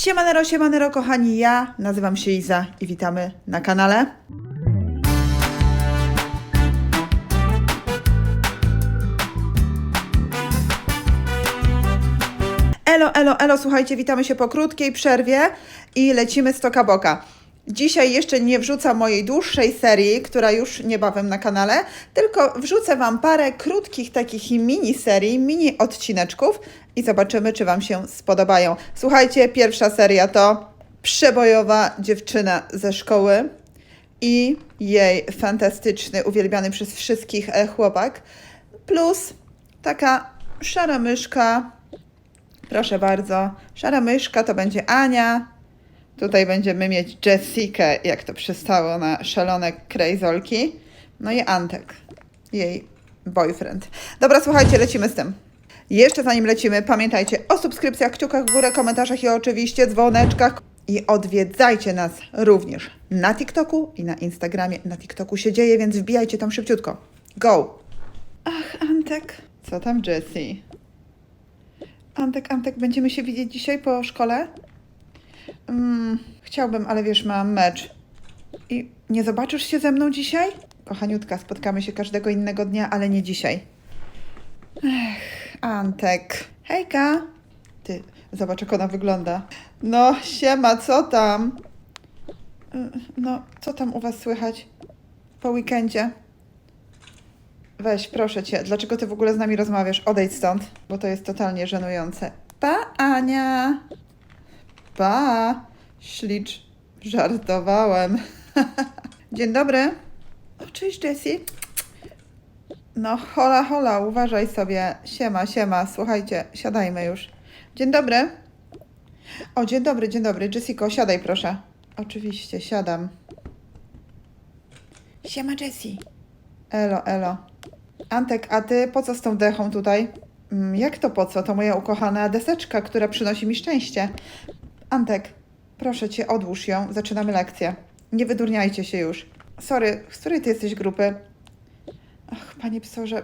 Siemanero, siemanero kochani, ja nazywam się Iza i witamy na kanale. Elo, elo, elo, słuchajcie, witamy się po krótkiej przerwie i lecimy z Toka Boka. Dzisiaj jeszcze nie wrzucam mojej dłuższej serii, która już niebawem na kanale, tylko wrzucę Wam parę krótkich takich mini serii, mini odcineczków i zobaczymy, czy Wam się spodobają. Słuchajcie, pierwsza seria to przebojowa dziewczyna ze szkoły i jej fantastyczny, uwielbiany przez wszystkich e, chłopak, plus taka szara myszka, Proszę bardzo. Szara myszka to będzie Ania. Tutaj będziemy mieć Jessikę, jak to przystało na szalone krejzolki. No i Antek, jej boyfriend. Dobra, słuchajcie, lecimy z tym. Jeszcze zanim lecimy, pamiętajcie o subskrypcjach, kciukach w górę, komentarzach i oczywiście dzwoneczkach. I odwiedzajcie nas również na TikToku i na Instagramie. Na TikToku się dzieje, więc wbijajcie tam szybciutko. Go! Ach, Antek. Co tam, Jessie? Antek, Antek, będziemy się widzieć dzisiaj po szkole? Mm, chciałbym, ale wiesz, mam mecz. I nie zobaczysz się ze mną dzisiaj? Kochaniutka, spotkamy się każdego innego dnia, ale nie dzisiaj. Ech, Antek. Hejka. Ty, zobacz jak ona wygląda. No, siema, co tam? Y, No, co tam u was słychać po weekendzie? Weź, proszę cię, dlaczego ty w ogóle z nami rozmawiasz? Odejdź stąd, bo to jest totalnie żenujące. Pa, Ania! Pa! Ślicz, żartowałem. Dzień dobry. O, cześć, Jessie. No, hola, hola, uważaj sobie. Siema, siema, słuchajcie, siadajmy już. Dzień dobry. O, dzień dobry, dzień dobry. Jessico, siadaj proszę. Oczywiście, siadam. Siema, Jessie. Elo, elo. Antek, a ty po co z tą dechą tutaj? Mm, Jak to po co? To moja ukochana deseczka, która przynosi mi szczęście. Antek, proszę cię, odłóż ją. Zaczynamy lekcję. Nie wydurniajcie się już. Sorry, z której ty jesteś grupy? Ach, panie psorze.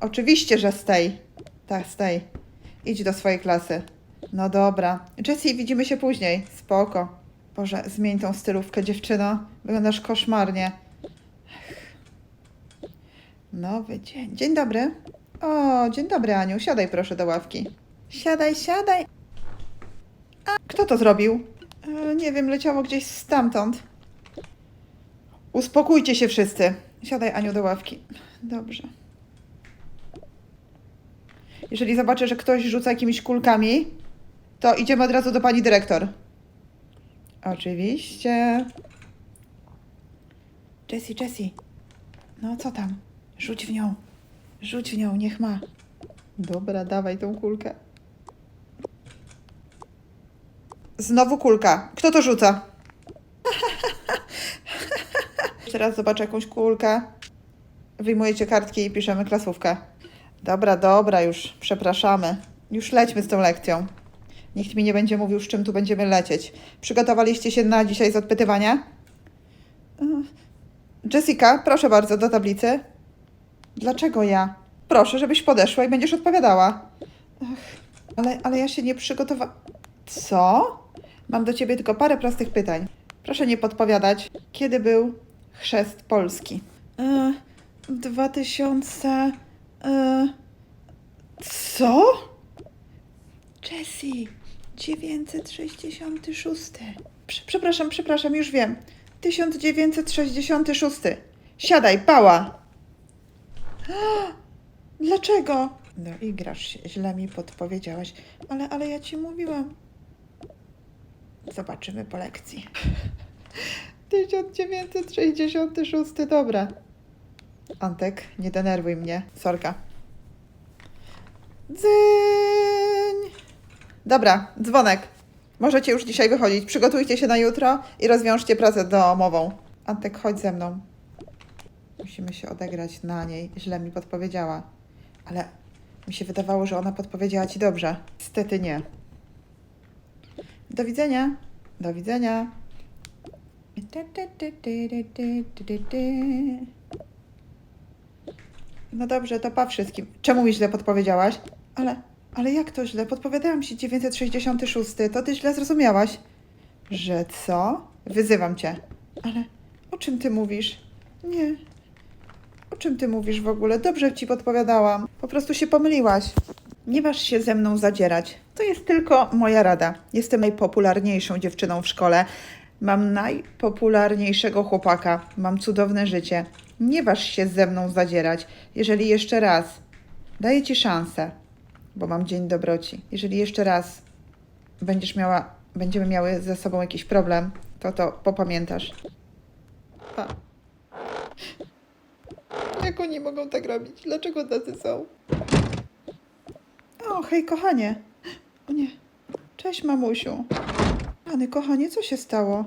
Oczywiście, że z tej. Tak, z tej. Idź do swojej klasy. No dobra. Jessie, widzimy się później. Spoko. Boże, zmień tą stylówkę, dziewczyno. Wyglądasz koszmarnie. Nowy dzień. Dzień dobry. O, dzień dobry, Aniu. Siadaj proszę do ławki. Siadaj, siadaj. Kto to zrobił? E, nie wiem, leciało gdzieś stamtąd. Uspokójcie się wszyscy. Siadaj, Aniu, do ławki. Dobrze. Jeżeli zobaczę, że ktoś rzuca jakimiś kulkami, to idziemy od razu do pani dyrektor. Oczywiście. Jessie, Jessie. No co tam? Rzuć w nią. Rzuć w nią, niech ma. Dobra, dawaj tą kulkę. Znowu kulka. Kto to rzuca? Teraz zobaczę jakąś kulkę. Wyjmujecie kartki i piszemy klasówkę. Dobra, dobra, już przepraszamy. Już lećmy z tą lekcją. Nikt mi nie będzie mówił, z czym tu będziemy lecieć. Przygotowaliście się na dzisiaj z odpytywania? Jessica, proszę bardzo, do tablicy. Dlaczego ja? Proszę, żebyś podeszła i będziesz odpowiadała. Ach, ale, ale ja się nie przygotowałam. Co? Mam do ciebie tylko parę prostych pytań. Proszę nie podpowiadać. Kiedy był chrzest Polski? E, 2000. E, co? Jessie, 966. Prze- Przepraszam, przepraszam, już wiem. 1966. Siadaj, pała! Dlaczego? No i grasz się, źle mi podpowiedziałaś. Ale, ale ja ci mówiłam. Zobaczymy po lekcji. 1966, dobra. Antek, nie denerwuj mnie. Sorka. Dzyń! Dobra, dzwonek. Możecie już dzisiaj wychodzić. Przygotujcie się na jutro i rozwiążcie pracę domową. Antek, chodź ze mną. Musimy się odegrać na niej. Źle mi podpowiedziała. Ale mi się wydawało, że ona podpowiedziała ci dobrze. Niestety nie. Do widzenia. Do widzenia. No dobrze, to pa wszystkim. Czemu mi źle podpowiedziałaś? Ale Ale jak to źle? Podpowiadałam ci 966. To ty źle zrozumiałaś. Że co? Wyzywam cię. Ale o czym ty mówisz? Nie. O czym ty mówisz w ogóle? Dobrze ci podpowiadałam. Po prostu się pomyliłaś. Nie waż się ze mną zadzierać. To jest tylko moja rada. Jestem najpopularniejszą dziewczyną w szkole. Mam najpopularniejszego chłopaka. Mam cudowne życie. Nie waż się ze mną zadzierać. Jeżeli jeszcze raz daję ci szansę, bo mam dzień dobroci. Jeżeli jeszcze raz będziesz miała, będziemy miały ze sobą jakiś problem, to to popamiętasz. Pa. Jak oni mogą tak robić? Dlaczego tacy są? O, hej, kochanie. O nie. Cześć, mamusiu. Pany, kochanie, co się stało?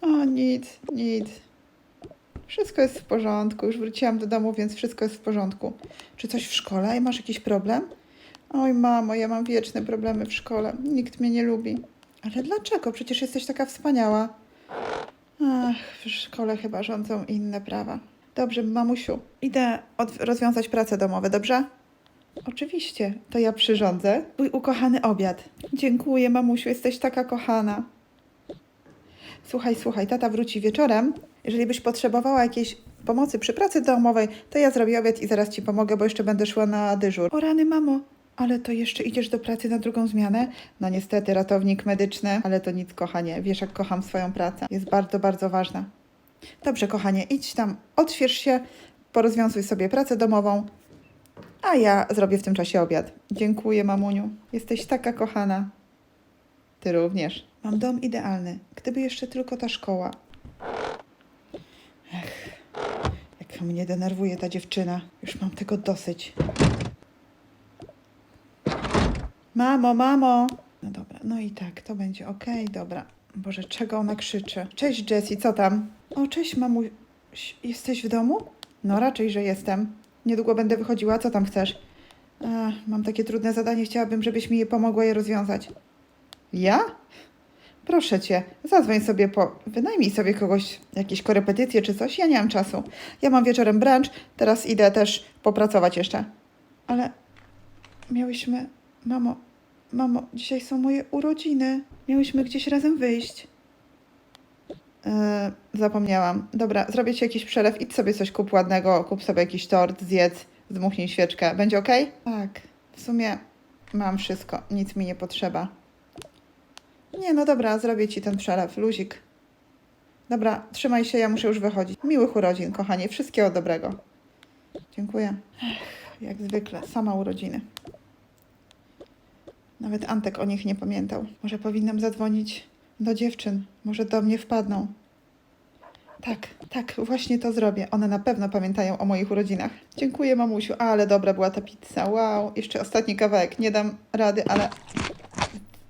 O, nic, nic. Wszystko jest w porządku. Już wróciłam do domu, więc wszystko jest w porządku. Czy coś w szkole? Masz jakiś problem? Oj, mamo, ja mam wieczne problemy w szkole. Nikt mnie nie lubi. Ale dlaczego? Przecież jesteś taka wspaniała. Ach, w szkole chyba rządzą inne prawa. Dobrze, mamusiu, idę rozwiązać prace domowe, dobrze? Oczywiście, to ja przyrządzę twój ukochany obiad. Dziękuję, mamusiu, jesteś taka kochana. Słuchaj, słuchaj, tata wróci wieczorem. Jeżeli byś potrzebowała jakiejś pomocy przy pracy domowej, to ja zrobię obiad i zaraz ci pomogę, bo jeszcze będę szła na dyżur. O rany, mamo, ale to jeszcze idziesz do pracy na drugą zmianę? No niestety, ratownik medyczny, ale to nic, kochanie. Wiesz, jak kocham swoją pracę. Jest bardzo, bardzo ważna. Dobrze, kochanie, idź tam, odśwież się, porozwiązuj sobie pracę domową, a ja zrobię w tym czasie obiad. Dziękuję, mamuniu. Jesteś taka kochana. Ty również. Mam dom idealny. Gdyby jeszcze tylko ta szkoła. Ech, jak mnie denerwuje ta dziewczyna. Już mam tego dosyć. Mamo, mamo! No dobra, no i tak, to będzie okej, dobra. Boże, czego ona krzyczy? Cześć, Jessie, co tam? O, cześć, mamuś. Jesteś w domu? No, raczej, że jestem. Niedługo będę wychodziła, co tam chcesz? Ach, mam takie trudne zadanie, chciałabym, żebyś mi je pomogła je rozwiązać. Ja? Proszę cię, zadzwoń sobie po. Wynajmij sobie kogoś, jakieś korepetycje czy coś. Ja nie mam czasu. Ja mam wieczorem brunch, teraz idę też popracować jeszcze. Ale miałyśmy. Mamo, mamo, dzisiaj są moje urodziny. Miałyśmy gdzieś razem wyjść. Yy, zapomniałam. Dobra, zrobię ci jakiś przelew. Idź sobie coś kup ładnego, kup sobie jakiś tort, zjedz, zdmuchnij świeczkę. Będzie ok? Tak. W sumie mam wszystko. Nic mi nie potrzeba. Nie, no dobra, zrobię ci ten przelew. Luzik. Dobra, trzymaj się, ja muszę już wychodzić. Miłych urodzin, kochanie. Wszystkiego dobrego. Dziękuję. Ech, jak zwykle, sama urodziny. Nawet Antek o nich nie pamiętał. Może powinnam zadzwonić do dziewczyn. Może do mnie wpadną. Tak, tak, właśnie to zrobię. One na pewno pamiętają o moich urodzinach. Dziękuję, mamusiu, ale dobra była ta pizza. Wow, jeszcze ostatni kawałek. Nie dam rady, ale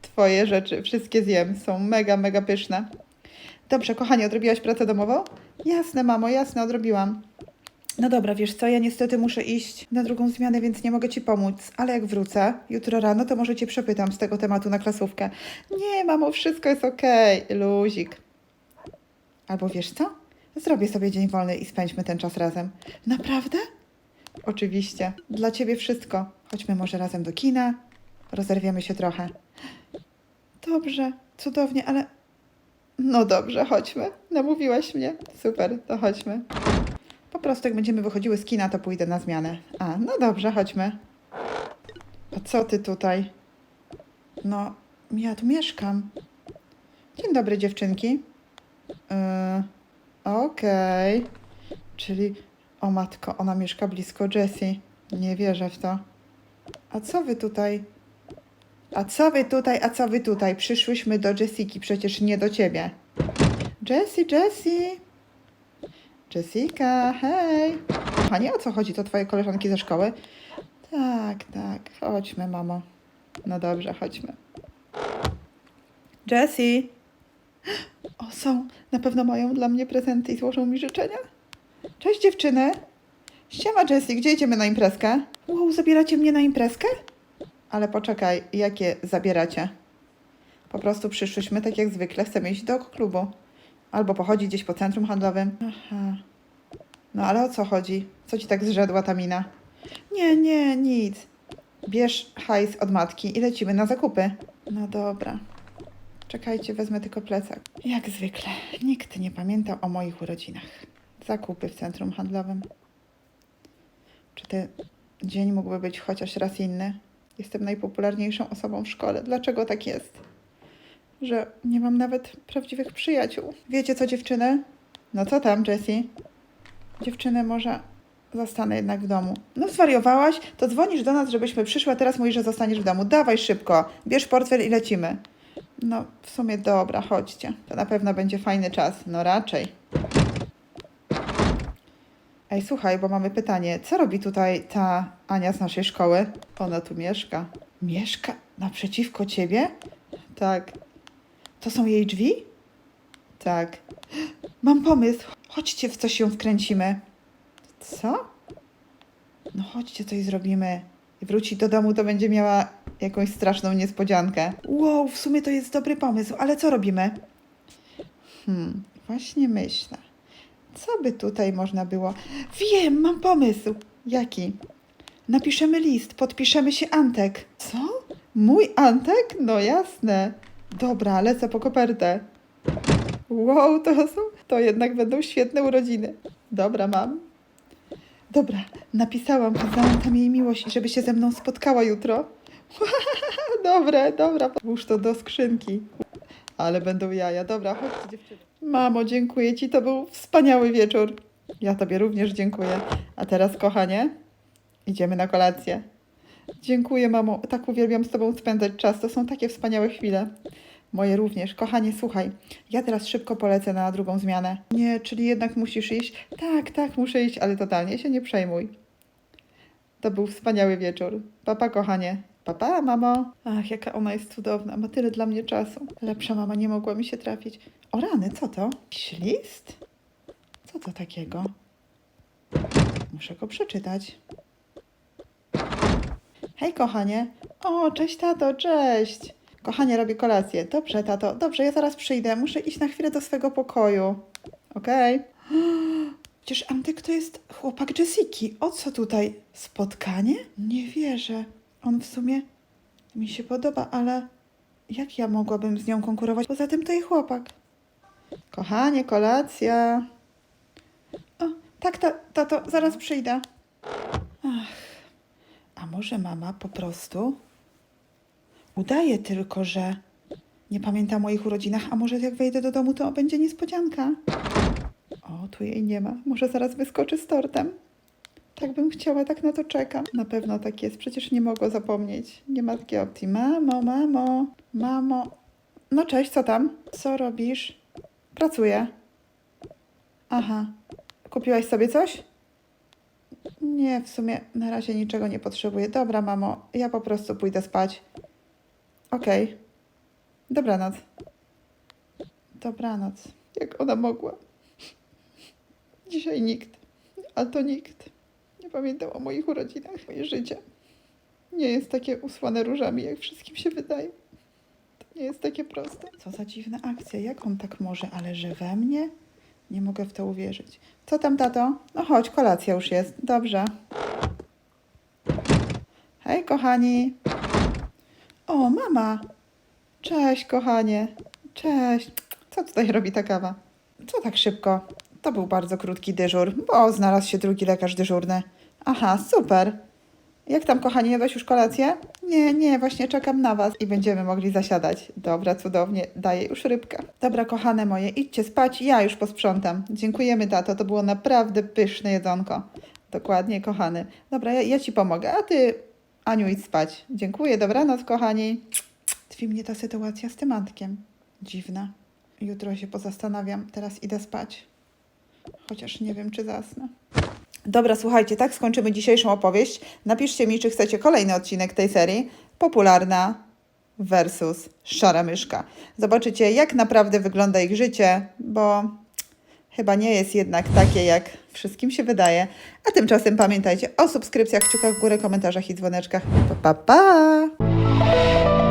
twoje rzeczy wszystkie zjem. Są mega, mega pyszne. Dobrze, kochanie, odrobiłaś pracę domową? Jasne, mamo, jasne, odrobiłam. No dobra, wiesz co, ja niestety muszę iść na drugą zmianę, więc nie mogę ci pomóc. Ale jak wrócę jutro rano, to może cię przepytam z tego tematu na klasówkę. Nie, mamo, wszystko jest okej. Luzik. Albo wiesz co? Zrobię sobie dzień wolny i spędźmy ten czas razem. Naprawdę? Oczywiście. Dla ciebie wszystko. Chodźmy może razem do kina. Rozerwiemy się trochę. Dobrze, cudownie, ale... No dobrze, chodźmy. Namówiłaś mnie. Super, to chodźmy. Po prostu jak będziemy wychodziły z kina, to pójdę na zmianę. A, no dobrze, chodźmy. A co ty tutaj? No, ja tu mieszkam. Dzień dobry, dziewczynki. Yy, Okej. Czyli, o matko, ona mieszka blisko Jessie. Nie wierzę w to. A co wy tutaj? A co wy tutaj, a co wy tutaj? Przyszłyśmy do Jessiki, przecież nie do ciebie. Jessie, Jessie. Jessica, hej. Kochanie, o co chodzi? To twoje koleżanki ze szkoły? Tak, tak. Chodźmy, mamo. No dobrze, chodźmy. Jessie. O, są. Na pewno mają dla mnie prezenty i złożą mi życzenia. Cześć dziewczyny. Siema Jessie, gdzie idziemy na imprezkę? Wow, zabieracie mnie na imprezkę? Ale poczekaj, jakie zabieracie? Po prostu przyszłyśmy tak jak zwykle, chcemy iść do klubu. Albo pochodzić gdzieś po centrum handlowym. Aha. No ale o co chodzi? Co ci tak zrzedła ta mina? Nie, nie, nic. bierz hajs od matki i lecimy na zakupy. No dobra. Czekajcie, wezmę tylko plecak. Jak zwykle, nikt nie pamięta o moich urodzinach. Zakupy w centrum handlowym. Czy ten dzień mógłby być chociaż raz inny? Jestem najpopularniejszą osobą w szkole. Dlaczego tak jest? Że nie mam nawet prawdziwych przyjaciół. Wiecie co, dziewczyny? No co tam, Jessie? Dziewczyny, może zostanę jednak w domu. No zwariowałaś? To dzwonisz do nas, żebyśmy przyszły, a teraz mówisz, że zostaniesz w domu. Dawaj szybko, bierz portfel i lecimy. No, w sumie dobra, chodźcie. To na pewno będzie fajny czas. No raczej. Ej, słuchaj, bo mamy pytanie. Co robi tutaj ta Ania z naszej szkoły? Ona tu mieszka. Mieszka naprzeciwko ciebie? Tak. To są jej drzwi? Tak. Mam pomysł. Chodźcie, w coś się wkręcimy. Co? No chodźcie, coś zrobimy. Wróci do domu, to będzie miała jakąś straszną niespodziankę. Wow, w sumie to jest dobry pomysł, ale co robimy? Hmm, właśnie myślę. Co by tutaj można było? Wiem, mam pomysł. Jaki? Napiszemy list, podpiszemy się Antek. Co? Mój Antek? No jasne. Dobra, lecę po kopertę. Wow, to są, to jednak będą świetne urodziny. Dobra, mam. Dobra, napisałam, kazałam tam jej miłość, żeby się ze mną spotkała jutro. Dobre, dobra, włóż to do skrzynki. Ale będą jaja. Dobra, chodźcie dziewczyny. Mamo, dziękuję Ci, to był wspaniały wieczór. Ja Tobie również dziękuję. A teraz, kochanie, idziemy na kolację. Dziękuję, mamo. Tak uwielbiam z Tobą spędzać czas. To są takie wspaniałe chwile. Moje również. Kochanie, słuchaj, ja teraz szybko polecę na drugą zmianę. Nie, czyli jednak musisz iść? Tak, tak, muszę iść, ale totalnie się nie przejmuj. To był wspaniały wieczór. Papa, kochanie. Papa, mamo. Ach, jaka ona jest cudowna. Ma tyle dla mnie czasu. Lepsza mama nie mogła mi się trafić. O rany, co to? Jakiś list? Co to takiego? Muszę go przeczytać. Hej, kochanie. O, cześć, tato, cześć. Kochanie, robię kolację. Dobrze, tato. Dobrze, ja zaraz przyjdę. Muszę iść na chwilę do swego pokoju. Okej. Przecież Antek to jest chłopak Jessiki. O co tutaj? Spotkanie? Nie wierzę. On w sumie mi się podoba, ale jak ja mogłabym z nią konkurować? Poza tym to jej chłopak. Kochanie, kolacja. O, tak, ta, tato, zaraz przyjdę. Ach, a może mama po prostu udaje tylko, że nie pamięta o moich urodzinach, a może jak wejdę do domu, to będzie niespodzianka. O, tu jej nie ma. Może zaraz wyskoczy z tortem. Tak bym chciała, tak na to czekam. Na pewno tak jest, przecież nie mogę zapomnieć. Nie ma takiej opcji. Mamo, mamo, mamo. No cześć, co tam? Co robisz? Pracuję. Aha. Kupiłaś sobie coś? Nie, w sumie na razie niczego nie potrzebuję. Dobra, mamo, ja po prostu pójdę spać. Okej. Dobranoc. Dobranoc. Jak ona mogła? Dzisiaj nikt, a to nikt nie pamiętał o moich urodzinach. Moje życie nie jest takie usłane różami, jak wszystkim się wydaje. To nie jest takie proste. Co za dziwna akcja. Jak on tak może, ale że we mnie? Nie mogę w to uwierzyć. Co tam, tato? No chodź, kolacja już jest. Dobrze. Hej, kochani. O, mama. Cześć, kochanie. Cześć. Co tutaj robi ta kawa? Co tak szybko? To był bardzo krótki dyżur, bo znalazł się drugi lekarz dyżurny. Aha, super. Jak tam, kochani, jadłeś już kolację? Nie, nie, właśnie czekam na was i będziemy mogli zasiadać. Dobra, cudownie, daję już rybkę. Dobra, kochane moje, idźcie spać, ja już posprzątam. Dziękujemy, tato, to było naprawdę pyszne jedzonko. Dokładnie, kochany. Dobra, ja, ja ci pomogę, a ty, Aniu, idź spać. Dziękuję, dobranoc, kochani. Tkwi mnie ta sytuacja z tym Antkiem. Dziwna. Jutro się pozastanawiam, teraz idę spać. Chociaż nie wiem, czy zasnę. Dobra, słuchajcie, tak skończymy dzisiejszą opowieść. Napiszcie mi, czy chcecie kolejny odcinek tej serii. Popularna versus szara myszka. Zobaczycie, jak naprawdę wygląda ich życie, bo chyba nie jest jednak takie, jak wszystkim się wydaje. A tymczasem pamiętajcie o subskrypcjach, kciukach w górę, komentarzach i dzwoneczkach. Pa, pa! pa.